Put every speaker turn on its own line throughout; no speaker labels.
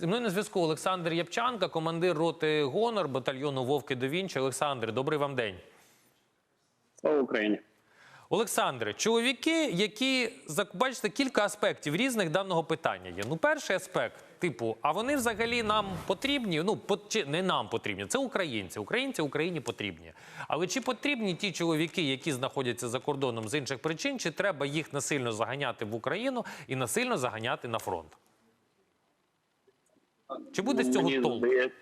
Зі мною на зв'язку Олександр Ябчанка, командир роти Гонор батальйону Вовки до Вінчі. Олександр, добрий вам день.
Слава Україні.
Олександре, чоловіки, які бачите, кілька аспектів різних даного питання є. Ну, перший аспект, типу, а вони взагалі нам потрібні? Ну, по- чи не нам потрібні, це українці. Українці Україні потрібні. Але чи потрібні ті чоловіки, які знаходяться за кордоном з інших причин, чи треба їх насильно заганяти в Україну і насильно заганяти на фронт? Чи буде з цього
Мені
толку?
здається-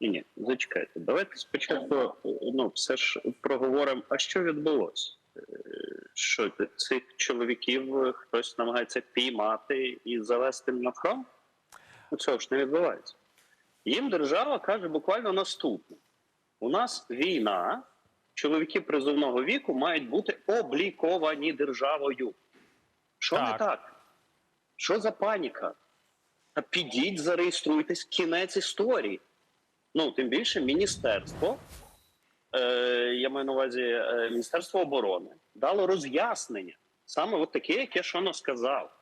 Ні, ні, зачекайте. Давайте спочатку ну, все ж проговоримо, а що відбулося? Е, Що цих чоловіків хтось намагається піймати і завести на фронт? Ну, цього ж не відбувається. Їм держава каже буквально наступне: у нас війна, чоловіки призовного віку мають бути обліковані державою. Що не
Так.
так? Що за паніка? Підіть, зареєструйтесь, кінець історії. Ну, тим більше міністерство, е, я маю на увазі е, Міністерство оборони, дало роз'яснення. Саме от таке, як я щойно сказав.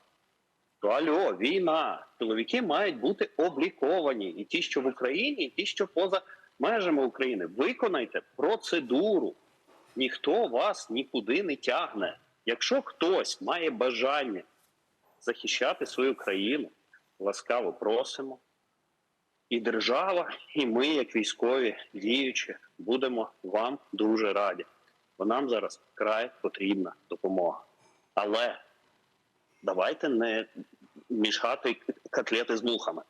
То альо, війна. Чоловіки мають бути обліковані. І ті, що в Україні, і ті, що поза межами України. Виконайте процедуру. Ніхто вас нікуди не тягне. Якщо хтось має бажання захищати свою країну, ласкаво просимо. І держава, і ми, як військові діючі, будемо вам дуже раді. Бо нам зараз край потрібна допомога. Але давайте не мішати котлети з мухами.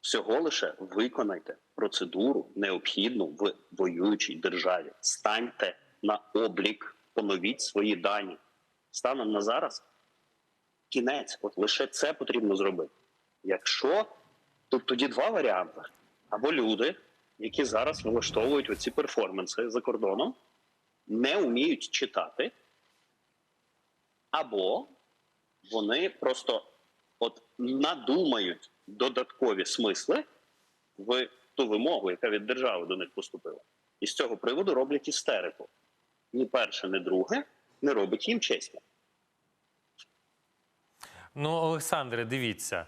Всього лише виконайте процедуру необхідну в воюючій державі. Станьте на облік, поновіть свої дані. Станом на зараз кінець. От лише це потрібно зробити. Якщо Тут тоді два варіанти: або люди, які зараз влаштовують оці перформанси за кордоном, не вміють читати, або вони просто от надумають додаткові смисли в ту вимогу, яка від держави до них поступила. І з цього приводу роблять істерику. Ні перше, ні друге не робить їм честі.
Ну, Олександре, дивіться.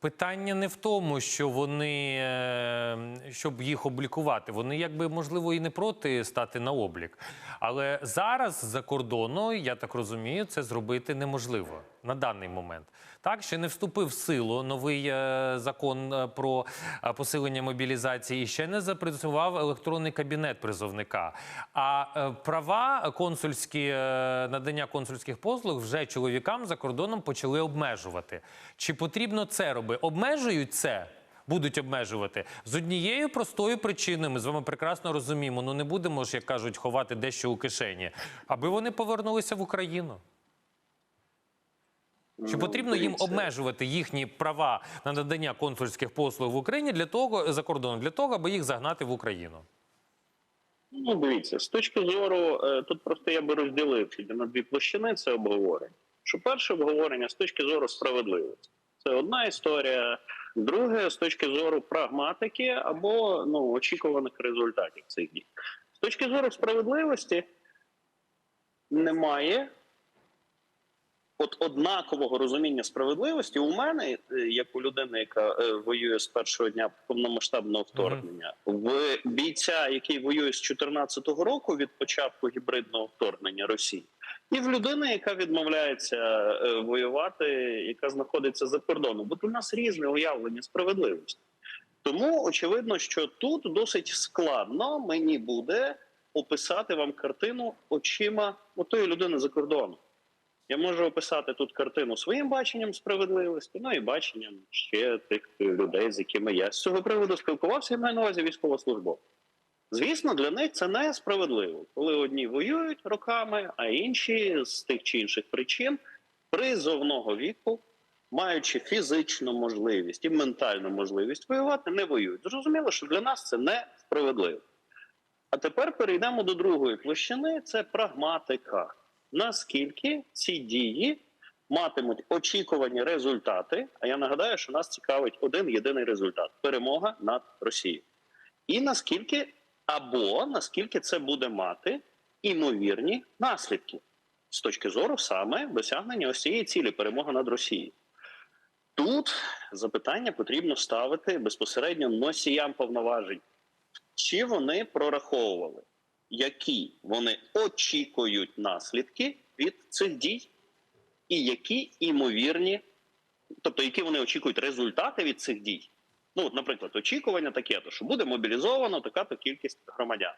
Питання не в тому, що вони, е, щоб їх облікувати, вони якби можливо і не проти стати на облік. Але зараз за кордону, я так розумію, це зробити неможливо на даний момент. Так, ще не вступив в силу новий е, закон е, про е, посилення мобілізації і ще не запрацював електронний кабінет призовника. А права консульські надання консульських послуг вже чоловікам за кордоном почали обмежувати. Чи потрібно це робити? Обмежують це? Будуть обмежувати з однією простою причиною. Ми з вами прекрасно розуміємо. Ну не будемо ж, як кажуть, ховати дещо у кишені, аби вони повернулися в Україну. Чи
Ну,
потрібно їм обмежувати їхні права на надання консульських послуг в Україні для того за кордоном, для того, аби їх загнати в Україну?
Ну, дивіться, з точки зору, е, тут просто я би розділив на дві площини це обговорення. Що перше обговорення з точки зору справедливості. Це одна історія. Друге, з точки зору прагматики або ну, очікуваних результатів цих дій. З точки зору справедливості немає от однакового розуміння справедливості у мене, е, як у людини, яка е, воює з першого дня повномасштабного вторгнення, в бійця, який воює з 2014 року від початку гібридного вторгнення Росії, і в людини, яка відмовляється е, воювати, яка знаходиться за кордоном. Бо у нас різне уявлення справедливості. Тому очевидно, що тут досить складно мені буде описати вам картину очима отої людини за кордоном. Я можу описати тут картину своїм баченням справедливості, ну і баченням ще тих людей, з якими я з цього приводу спілкувався, я маю на увазі військовослужбовців. Звісно, для них це несправедливо, коли одні воюють роками, а інші з тих чи інших причин призовного віку, маючи фізичну можливість і ментальну можливість воювати, не воюють. Зрозуміло, що для нас це несправедливо. А тепер перейдемо до другої площини: це прагматика. Наскільки ці дії матимуть очікувані результати? А я нагадаю, що нас цікавить один єдиний результат перемога над Росією. І наскільки або наскільки це буде мати імовірні наслідки з точки зору саме досягнення ось цієї цілі перемоги над Росією. Тут запитання потрібно ставити безпосередньо носіям повноважень. Чи вони прораховували, які вони очікують наслідки від цих дій, і які імовірні, тобто які вони очікують результати від цих дій? Ну, от, наприклад, очікування таке, то що буде мобілізовано така-то кількість громадян.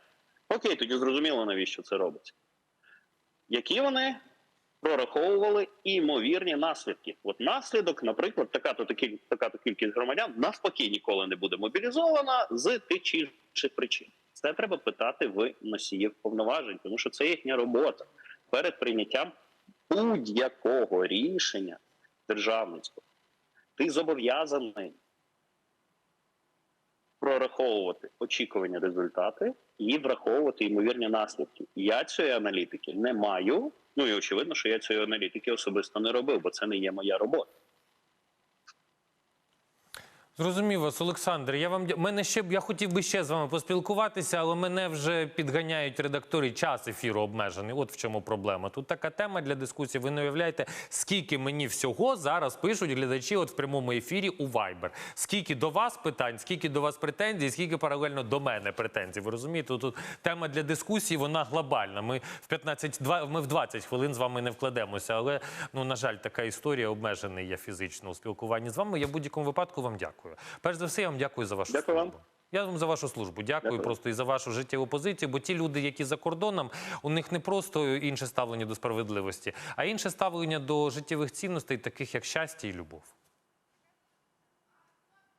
Окей, тоді зрозуміло, навіщо це робиться. Які вони прораховували імовірні наслідки? От наслідок, наприклад, така-то така-то кількість громадян навпаки ніколи не буде мобілізована з тих чи причин. Це треба питати в носіїв повноважень, тому що це їхня робота перед прийняттям будь-якого рішення державницького. Ти зобов'язаний прораховувати очікувані результати і враховувати ймовірні наслідки. Я цієї аналітики не маю. Ну і очевидно, що я цієї аналітики особисто не робив, бо це не є моя робота.
Зрозумів вас, Олександр. Я вам мене ще я хотів би ще з вами поспілкуватися, але мене вже підганяють редактори. Час ефіру обмежений. От в чому проблема. Тут така тема для дискусії. Ви не уявляєте, скільки мені всього зараз пишуть глядачі от в прямому ефірі у Viber. Скільки до вас питань, скільки до вас претензій, скільки паралельно до мене претензій. Ви розумієте? Тут тема для дискусії вона глобальна. Ми в 15, два- ми в 20 хвилин з вами не вкладемося. Але ну на жаль, така історія обмежений я фізично у спілкуванні з вами. Я в будь-якому випадку вам дякую. Перш за все, я вам дякую за вашу
Дякую вам.
Я вам за вашу службу дякую,
Дякую.
просто і за вашу життєву позицію. Бо ті люди, які за кордоном, у них не просто інше ставлення до справедливості, а інше ставлення до життєвих цінностей, таких як щастя і любов.